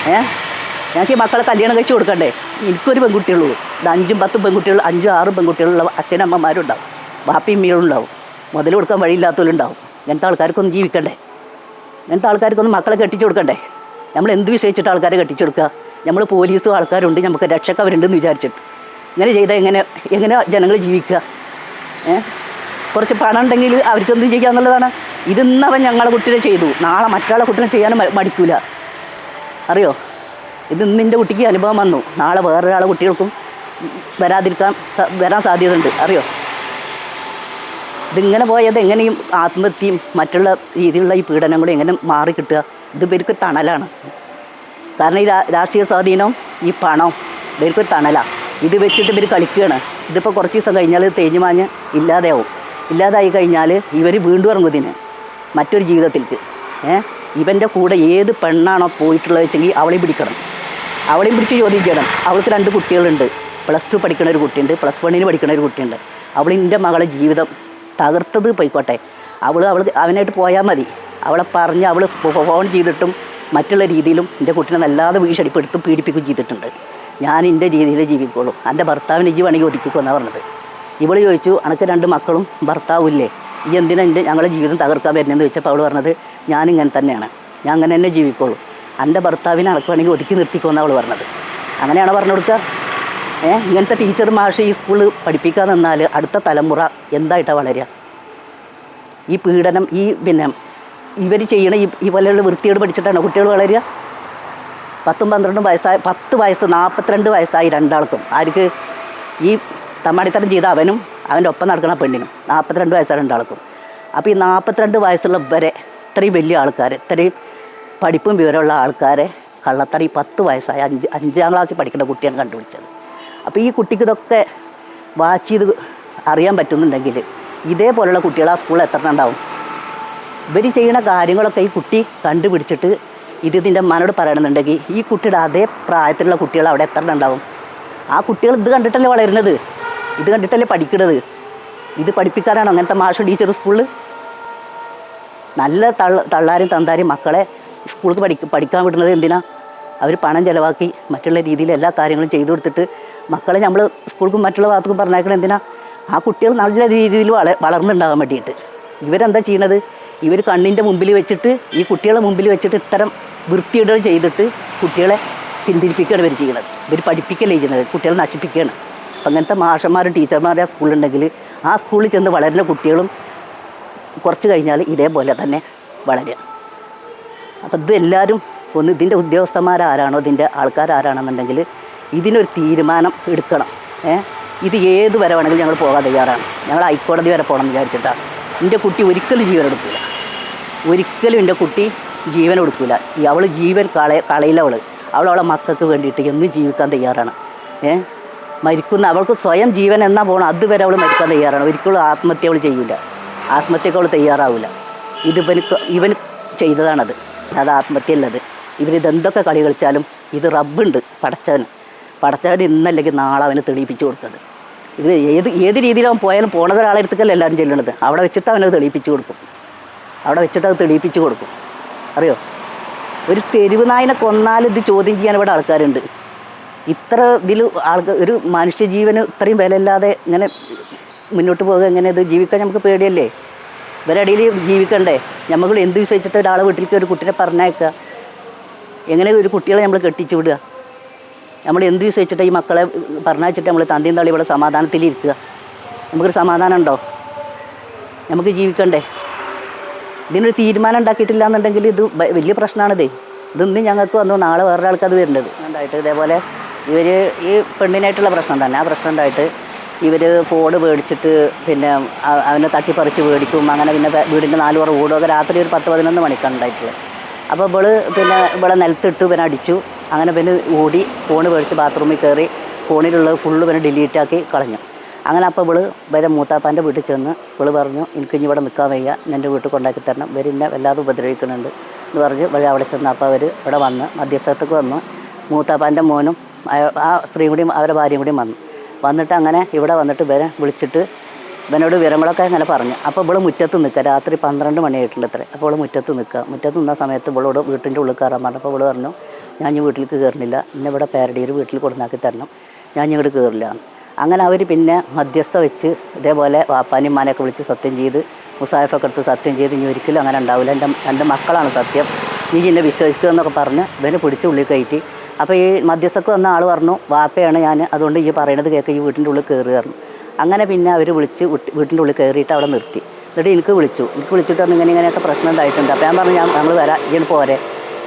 ഏ? ഞങ്ങൾക്ക് ഈ മക്കളെ കല്യാണം കഴിച്ചു കൊടുക്കണ്ടേ? എനിക്കൊരു പെൺകുട്ടിയുള്ളൂ ഇത് അഞ്ചും പത്തും പെൺകുട്ടികൾ അഞ്ചും ആറും പെൺകുട്ടികളുള്ള അച്ഛനമ്മമാരുണ്ടാവും. ബാപ്പിയും മീളും ഉണ്ടാവും. മുതൽ കൊടുക്കാൻ വഴിയില്ലാത്തവരുണ്ടാവും. ഇങ്ങനത്തെ ആൾക്കാർക്കൊന്നും ജീവിക്കണ്ടേ? ഇങ്ങനത്തെ ആൾക്കാർക്കൊന്നും മക്കളെ കെട്ടിച്ചു കൊടുക്കണ്ടേ? നമ്മൾ എന്ത് വിഷയിച്ചിട്ട് ആൾക്കാരെ കെട്ടിച്ചു കൊടുക്കുക? നമ്മൾ പോലീസും ആൾക്കാരുണ്ട് നമുക്ക് രക്ഷക്കവരുണ്ടെന്ന് വിചാരിച്ചിട്ട്. ഇങ്ങനെ ചെയ്താൽ എങ്ങനെ എങ്ങനെ ജനങ്ങൾ ജീവിക്കുക? ഏഹ് കുറച്ച് പണം ഉണ്ടെങ്കിൽ അവർക്കെന്തും ചെയ്യുക എന്നുള്ളതാണ്. ഇതിന്നവൻ ഞങ്ങളെ കുട്ടിനെ ചെയ്തു. നാളെ മറ്റാളെ കുട്ടിനെ ചെയ്യാൻ മടിക്കൂല. അറിയോ? ഇത് നിന്റെ കുട്ടിക്ക് അനുഭവം വന്നു. നാളെ വേറൊരാളെ കുട്ടികൾക്കും വരാതിരിക്കാൻ വരാൻ സാധ്യതയുണ്ട്. അറിയോ? ഇതിങ്ങനെ പോയത് എങ്ങനെയും ആത്മഹത്യയും മറ്റുള്ള രീതിയിലുള്ള ഈ പീഡനങ്ങളും എങ്ങനെ മാറി കിട്ടുക? ഇത് ഇവർക്ക് തണലാണ്. കാരണം ഈ രാഷ്ട്രീയ സ്വാധീനവും ഈ പണം ഇവർക്കൊരു തണലാണ് ഇത് വെച്ചിട്ട് ഇവർ കളിക്കുകയാണ്. ഇതിപ്പോൾ കുറച്ച് ദിവസം കഴിഞ്ഞാൽ തേഞ്ഞു മാഞ്ഞ് ഇല്ലാതെയാവും. ഇല്ലാതായി കഴിഞ്ഞാൽ ഇവർ വീണ്ടും ഇറങ്ങും ഇതിന്. മറ്റൊരു ജീവിതത്തിലേക്ക്. ഏ? ഇവന്റെ കൂടെ ഏത് പെണ്ണാണോ പോയിട്ടുള്ളത് വെച്ചെങ്കിൽ അവളെയും പിടിക്കണം. അവളെയും പിടിച്ച് ചോദ്യം ചെയ്യണം. അവൾക്ക് രണ്ട് കുട്ടികളുണ്ട്. പ്ലസ് ടു പഠിക്കുന്ന ഒരു കുട്ടിയുണ്ട്. പ്ലസ് വണ്ണിന് പഠിക്കുന്ന ഒരു കുട്ടിയുണ്ട്. അവളിന്റെ മകളെ ജീവിതം തകർത്തത് പോയിക്കോട്ടെ. അവൾ അവൾ അവനായിട്ട് പോയാൽ മതി. അവളെ പറഞ്ഞ് അവൾ ഫോൺ ചെയ്തിട്ടും മറ്റുള്ള രീതിയിലും എന്റെ കുട്ടീനെ നല്ലാതെ വീശടിപ്പെടുത്തും പീഡിപ്പിക്കുകയും ചെയ്തിട്ടുണ്ട്. ഞാൻ എന്റെ രീതിയിൽ ജീവിക്കുള്ളൂ. എന്റെ ഭർത്താവിന് ഈ വേണമെങ്കിൽ ഒതുക്കിക്കുമെന്നാണ് പറഞ്ഞത്. ഇവൾ ചോദിച്ചു അനക്ക് രണ്ട് മക്കളും ഭർത്താവും ഇല്ലേ? ഈ എന്തിനാ എന്റെ ഞങ്ങളുടെ ജീവിതം തകർക്കാൻ വരുന്നതെന്ന് ചോദിച്ചപ്പോൾ അവൾ പറഞ്ഞത് ഞാനിങ്ങനെ തന്നെയാണ്. ഞാൻ അങ്ങനെ തന്നെ ജീവിക്കുള്ളൂ. എന്റെ ഭർത്താവിനെ അനക്ക് വേണമെങ്കിൽ ഒതുക്കി നിർത്തിക്കുമെന്നാണ് അവൾ പറഞ്ഞത്. അങ്ങനെയാണ് പറഞ്ഞു കൊടുക്കുക? ഇങ്ങനത്തെ ടീച്ചർ മാഷ് ഈ സ്കൂളിൽ പഠിപ്പിക്കാൻ നിന്നാൽ അടുത്ത തലമുറ എന്തായിട്ടാണ് വളരുക? ഈ പീഡനം ഈ പിന്നെ ഇവർ ചെയ്യണ ഈ ഈ പോലെയുള്ള വൃത്തിയോട് പഠിച്ചിട്ടാണ് കുട്ടികൾ വളരുക? പത്തും പന്ത്രണ്ടും വയസ്സായ പത്ത് വയസ്സ് നാൽപ്പത്തിരണ്ട് വയസ്സായി രണ്ടാൾക്കും. ആർക്ക്? ഈ തമ്മാടിത്തരം ചെയ്ത അവനും അവന്റെ ഒപ്പം നടക്കുന്ന പെണ്ണിനും നാൽപ്പത്തിരണ്ട് വയസ്സായ രണ്ടാൾക്കും. അപ്പോൾ ഈ നാൽപ്പത്തിരണ്ട് വയസ്സുള്ള വരെ ഇത്രയും വലിയ ആൾക്കാർ ഇത്രയും പഠിപ്പും വിവരമുള്ള ആൾക്കാരെ കള്ളത്തടി പത്ത് വയസ്സായ അഞ്ച് അഞ്ചാം ക്ലാസ്സിൽ പഠിക്കുന്ന കുട്ടിയാണ് കണ്ടുപിടിച്ചത്. അപ്പോൾ ഈ കുട്ടിക്ക് ഇതൊക്കെ വാച്ച് ചെയ്ത് അറിയാൻ പറ്റുന്നുണ്ടെങ്കിൽ ഇതേപോലെയുള്ള കുട്ടികൾ ആ സ്കൂളിൽ എത്ര ഉണ്ടാവും? ഇവർ ചെയ്യുന്ന കാര്യങ്ങളൊക്കെ ഈ കുട്ടി കണ്ടുപിടിച്ചിട്ട് ഇത് ഇതിന്റെ മനോട് പറയണമെന്നുണ്ടെങ്കിൽ ഈ കുട്ടിയുടെ അതേ പ്രായത്തിലുള്ള കുട്ടികൾ അവിടെ എത്ര ഉണ്ടാവും? ആ കുട്ടികൾ ഇത് കണ്ടിട്ടല്ലേ വളരുന്നത്? ഇത് കണ്ടിട്ടല്ലേ പഠിക്കുന്നത് ഇത് പഠിപ്പിക്കാനാണോ അങ്ങനത്തെ മാഷ ടീച്ചർ സ്കൂളിൽ നല്ല തള്ള തള്ളാരും തന്താരും മക്കളെ സ്കൂളിൽ പഠിക്ക പഠിക്കാൻ വിടുന്നത് എന്തിനാ? അവർ പണം ചിലവാക്കി മറ്റുള്ള രീതിയിൽ എല്ലാ കാര്യങ്ങളും ചെയ്തു കൊടുത്തിട്ട് മക്കളെ നമ്മൾ സ്കൂൾക്കും മറ്റുള്ള ഭാഗത്തേക്കും പറഞ്ഞേക്കണം എന്തിനാ? ആ കുട്ടികൾ നല്ല രീതിയിൽ വള വളർന്നുണ്ടാകാൻ വേണ്ടിയിട്ട്. ഇവരെന്താ ചെയ്യണത്? ഇവർ കണ്ണിന്റെ മുമ്പിൽ വെച്ചിട്ട് ഈ കുട്ടികളെ മുമ്പിൽ വെച്ചിട്ട് ഇത്തരം വൃത്തിയിടൽ ചെയ്തിട്ട് കുട്ടികളെ പിന്തിരിപ്പിക്കുകയാണ് ഇവർ ചെയ്യുന്നത് ഇവർ പഠിപ്പിക്കലേ ചെയ്യുന്നത്. കുട്ടികളെ നശിപ്പിക്കുകയാണ്. അങ്ങനത്തെ മാഷന്മാരും ടീച്ചർമാരും ആ സ്കൂളുണ്ടെങ്കിൽ ആ സ്കൂളിൽ ചെന്ന് വളരുന്ന കുട്ടികളും കുറച്ച് കഴിഞ്ഞാൽ ഇതേപോലെ തന്നെ വളരുക അപ്പം ഇതെല്ലാവരും ഒന്ന് ഇതിന്റെ ഉദ്യോഗസ്ഥന്മാരാരാണോ? ഇതിന്റെ ആൾക്കാരാരാണെന്നുണ്ടെങ്കിൽ ഇതിനൊരു തീരുമാനം എടുക്കണം. ഇത് ഏത് വരെ വേണമെങ്കിലും ഞങ്ങൾ പോകാൻ തയ്യാറാണ്. ഞങ്ങൾ ഹൈക്കോടതി വരെ പോകണം എന്ന് വിചാരിച്ചിട്ടാണ് എന്റെ കുട്ടി ഒരിക്കലും ജീവൻ എടുക്കില്ല ഒരിക്കലും എന്റെ കുട്ടി ജീവൻ എടുക്കില്ല ഈ അവൾ ജീവൻ കളയ കളയിലവൾ. അവൾ അവളെ മക്കൾക്ക് വേണ്ടിയിട്ട് എന്നും ജീവിക്കാൻ തയ്യാറാണ്. ഏ? മരിക്കുന്ന അവൾക്ക് സ്വയം ജീവൻ എന്നാ പോകണം അതുവരെ അവൾ മരിക്കാൻ തയ്യാറാണ്. ഒരിക്കലും ആത്മഹത്യ അവൾ ചെയ്യില്ല ആത്മഹത്യക്ക് അവൾ തയ്യാറാവില്ല ഇത് ഇവൻ ചെയ്തതാണത്. അത് ആത്മഹത്യ ഉള്ളത് ഇവരിതെന്തൊക്കെ കളി കളിച്ചാലും ഇത് റബ്ബുണ്ട്. പടച്ചവന്. പടച്ചവൻ ഇന്നല്ലെങ്കിൽ നാളെ അവന് തെളിയിപ്പിച്ചു കൊടുത്തത്. ഇത് ഏത് ഏത് രീതിയിൽ അവൻ പോയാലും പോണത് ഒരാളെ അടുത്തേക്കല്ല എല്ലാവരും ചെല്ലണത് അവിടെ വെച്ചിട്ട് അവനത് തെളിയിപ്പിച്ചു കൊടുക്കും. അവിടെ വെച്ചിട്ട് അത് തെളിയിപ്പിച്ചു കൊടുക്കും. അറിയോ? ഒരു തെരുവ് നായനെ കൊന്നാൽ ഇത് ചോദ്യം ചെയ്യാൻ ഇവിടെ ആൾക്കാരുണ്ട്. ഇത്ര ഇതിൽ ആൾക്ക് ഒരു മനുഷ്യജീവന് ഇത്രയും വിലയില്ലാതെ ഇങ്ങനെ മുന്നോട്ട് പോകുക എങ്ങനെ ഇത് ജീവിക്കാൻ നമുക്ക് പേടിയല്ലേ? ഇവരടിയിൽ ജീവിക്കണ്ടേ? നമ്മൾ എന്ത് വിശ്വസിച്ചിട്ട് ഒരാളെ വീട്ടിലേക്ക് ഒരു കുട്ടിയെ പറഞ്ഞേക്കുക എങ്ങനെ ഒരു കുട്ടികളെ നമ്മൾ കെട്ടിച്ചു വിടുക? നമ്മൾ എന്ത് വിശ്വസിച്ചിട്ട് ഈ മക്കളെ പറഞ്ഞയച്ചിട്ട് നമ്മൾ തന്തിയും തള്ളി ഇവിടെ സമാധാനത്തിലിരിക്കുക? നമുക്കൊരു സമാധാനം ഉണ്ടോ? നമുക്ക് ജീവിക്കണ്ടേ? ഇതിനൊരു തീരുമാനം ഉണ്ടാക്കിയിട്ടില്ല എന്നുണ്ടെങ്കിൽ ഇത് വലിയ പ്രശ്നമാണിതേ. ഇതൊന്നും ഞങ്ങൾക്ക് വന്നു നാളെ വേറൊരാൾക്ക് അത് വരേണ്ടത് ഉണ്ടായിട്ട് ഇതേപോലെ ഇവർ ഈ പെണ്ണിനായിട്ടുള്ള പ്രശ്നം തന്നെ. ആ പ്രശ്നം ഉണ്ടായിട്ട് ഇവർ ഫോഡ് മേടിച്ചിട്ട് പിന്നെ അവനെ തട്ടിപ്പറിച്ച് മേടിക്കും. അങ്ങനെ പിന്നെ വീടിന്റെ നാല് പേർ ഓടുമൊക്കെ രാത്രി ഒരു പത്ത് പതിനൊന്ന് മണിക്കാണ് ഉണ്ടായിട്ടുള്ളത്. അപ്പോൾ ഇവൾ പിന്നെ ഇവിടെ നിലത്തിട്ട് പിന്നെ അടിച്ചു. അങ്ങനെ പിന്നെ ഓടി ഫോൺ മേടിച്ച് ബാത്റൂമിൽ കയറി ഫോണിലുള്ളത് ഫുള്ള് പിന്നെ ഡിലീറ്റാക്കി കളഞ്ഞു. അങ്ങനെ അപ്പോൾ ഇവൾ വരെ മൂത്താപ്പാന്റെ വീട്ടിൽ ചെന്ന് ഇവൾ പറഞ്ഞു എനിക്ക് ഇനി ഇവിടെ നിൽക്കാൻ വയ്യ എന്റെ വീട്ടിൽ കൊണ്ടാക്കി തരണം ഇവർ എന്നെ വല്ലാതെ ഉപദ്രവിക്കുന്നുണ്ട് എന്ന് പറഞ്ഞ് ഇവർ അവിടെ ചെന്ന് അപ്പോൾ അവർ ഇവിടെ വന്ന് മധ്യസ്ഥത്തേക്ക് വന്ന്. മൂത്താപ്പാന്റെ മോനും ആ സ്ത്രീ കൂടിയും അവരുടെ ഭാര്യയും കൂടിയും വന്നു. വന്നിട്ട് അങ്ങനെ ഇവിടെ വന്നിട്ട് വരെ വിളിച്ചിട്ട് ഇവനോട് വിവരങ്ങളൊക്കെ അങ്ങനെ പറഞ്ഞു. അപ്പോൾ ഇവൾ മുറ്റത്ത് നിൽക്കുക രാത്രി പന്ത്രണ്ട് മണിയായിട്ടുണ്ട് അത്ര അപ്പോൾ ഇവൾ മുറ്റത്ത് നിൽക്കുക. മുറ്റത്ത് നിന്ന സമയത്ത് ഇവളോട് വീട്ടിന്റെ ഉള്ളിൽ കയറാൻ പറഞ്ഞപ്പോൾ ഇവൾ പറഞ്ഞു ഞാൻ ഈ വീട്ടിലേക്ക് കയറുന്നില്ല. ഇന്ന ഇവിടെ പേരടിയിൽ വീട്ടിൽ കൊടുന്നാക്കി തരണം. ഞാൻ ഇങ്ങോട്ട് കയറില്ല. അങ്ങനെ അവർ പിന്നെ മധ്യസ്ഥ വെച്ച് ഇതേപോലെ വാപ്പാനും മാനൊക്കെ വിളിച്ച് സത്യം ചെയ്ത് മുസാഫൊക്കെ എടുത്ത് സത്യം ചെയ്ത് ഇനി ഒരിക്കലും അങ്ങനെ ഉണ്ടാവില്ല എന്റെ എന്റെ മക്കളാണ് സത്യം. നീ എന്നെ വിശ്വസിക്കുക എന്നൊക്കെ പറഞ്ഞ് ഇവനെ പിടിച്ച് ഉള്ളിൽ കയറ്റി. അപ്പോൾ ഈ മധ്യസ്ഥക്ക് വന്ന ആൾ പറഞ്ഞു വാപ്പയാണ് ഞാൻ. അതുകൊണ്ട് ഈ പറയണത് കേൾക്കുക ഈ വീട്ടിന്റെ ഉള്ളിൽ കയറുകയായിരുന്നു അങ്ങനെ പിന്നെ അവർ വിളിച്ച് വീട്ട്- വീട്ടിന്റെ ഉള്ളിൽ കയറിയിട്ട് അവിടെ നിർത്തി. എന്നിട്ട് എനിക്ക് വിളിച്ചു. എനിക്ക് വിളിച്ചിട്ട് ഇങ്ങനെ ഇങ്ങനെയൊക്കെ പ്രശ്നം ഉണ്ടായിട്ടുണ്ട് അപ്പോൾ ഞാൻ പറഞ്ഞു ഞാൻ നമ്മൾ വരാം. ഇങ്ങനെ പോരെ.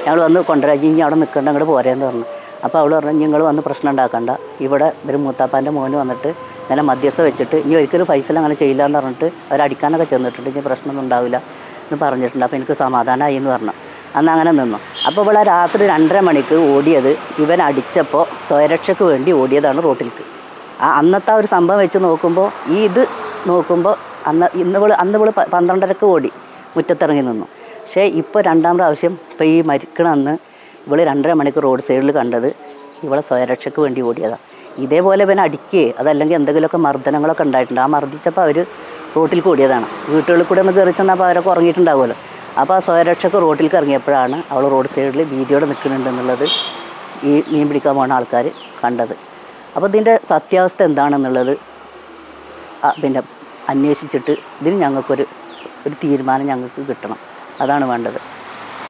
ഞങ്ങൾ വന്ന് കൊണ്ടുവരാം. ഇനി അവിടെ നിൽക്കണ്ട അങ്ങോട്ട് പോരേന്ന് പറഞ്ഞു. അപ്പോൾ അവൾ പറഞ്ഞു നിങ്ങൾ വന്ന് പ്രശ്നം ഉണ്ടാക്കണ്ട. ഇവിടെ ഒരു മൂത്താപ്പാന്റെ മോന് വന്നിട്ട് ഇങ്ങനെ മധ്യസ്ഥ വെച്ചിട്ട് ഇനി ഒരിക്കലും പൈസ അങ്ങനെ ചെയ്യില്ല എന്ന് പറഞ്ഞിട്ട് അവരടിക്കാനൊക്കെ ചെന്നിട്ടുണ്ട്. ഇനി പ്രശ്നമൊന്നും ഉണ്ടാവില്ല എന്ന് പറഞ്ഞിട്ടുണ്ട്. അപ്പോൾ എനിക്ക് സമാധാനമായി എന്ന് പറഞ്ഞു. അന്ന് അങ്ങനെ നിന്നു. അപ്പോൾ ഇവിടെ രാത്രി രണ്ടര മണിക്ക് ഓടിയത് ഇവൻ അടിച്ചപ്പോൾ സ്വയരക്ഷയ്ക്ക് വേണ്ടി ഓടിയതാണ് റോട്ടിലേക്ക്. ആ അന്നത്തെ ഒരു സംഭവം വെച്ച് നോക്കുമ്പോൾ ഈ ഇത് നോക്കുമ്പോൾ അന്ന് ഇന്ന് ഇവൾ അന്ന് ഇവൾ പന്ത്രണ്ടരക്ക് ഓടി മുറ്റത്തിറങ്ങി നിന്നു. പക്ഷേ ഇപ്പോൾ രണ്ടാം പ്രാവശ്യം ഇപ്പോൾ ഈ മരിക്കണ അന്ന് രണ്ടര മണിക്ക് റോഡ് സൈഡിൽ കണ്ടത് ഇവളെ സ്വയരക്ഷയ്ക്ക് വേണ്ടി ഓടിയതാണ് ഇതേപോലെ പിന്നെ അടിക്കുകയെ അതല്ലെങ്കിൽ എന്തെങ്കിലുമൊക്കെ മർദ്ദനങ്ങളൊക്കെ ഉണ്ടായിട്ടുണ്ട്. ആ മർദ്ദിച്ചപ്പോൾ അവർ റോട്ടിൽ കൂടിയതാണ് വീട്ടുകളിൽ കൂടെ ഒന്ന് കയറി ചെന്നപ്പോൾ അവരൊക്കെ ഉറങ്ങിയിട്ടുണ്ടാവുമല്ലോ. അപ്പോൾ ആ സ്വയരക്ഷയ്ക്ക് റോട്ടിൽ ഇറങ്ങിയപ്പോഴാണ് അവൾ റോഡ് സൈഡിൽ ഭീതിയോടെ നിൽക്കുന്നുണ്ടെന്നുള്ളത് ഈ മീൻ പിടിക്കാൻ പോകുന്ന ആൾക്കാർ കണ്ടത്. അപ്പോൾ ഇതിന്റെ സത്യാവസ്ഥ എന്താണെന്നുള്ളത് പിന്നെ അന്വേഷിച്ചിട്ട് ഇതിന് ഞങ്ങൾക്കൊരു ഒരു തീരുമാനം ഞങ്ങൾക്ക് കിട്ടണം. അതാണ് വേണ്ടത്.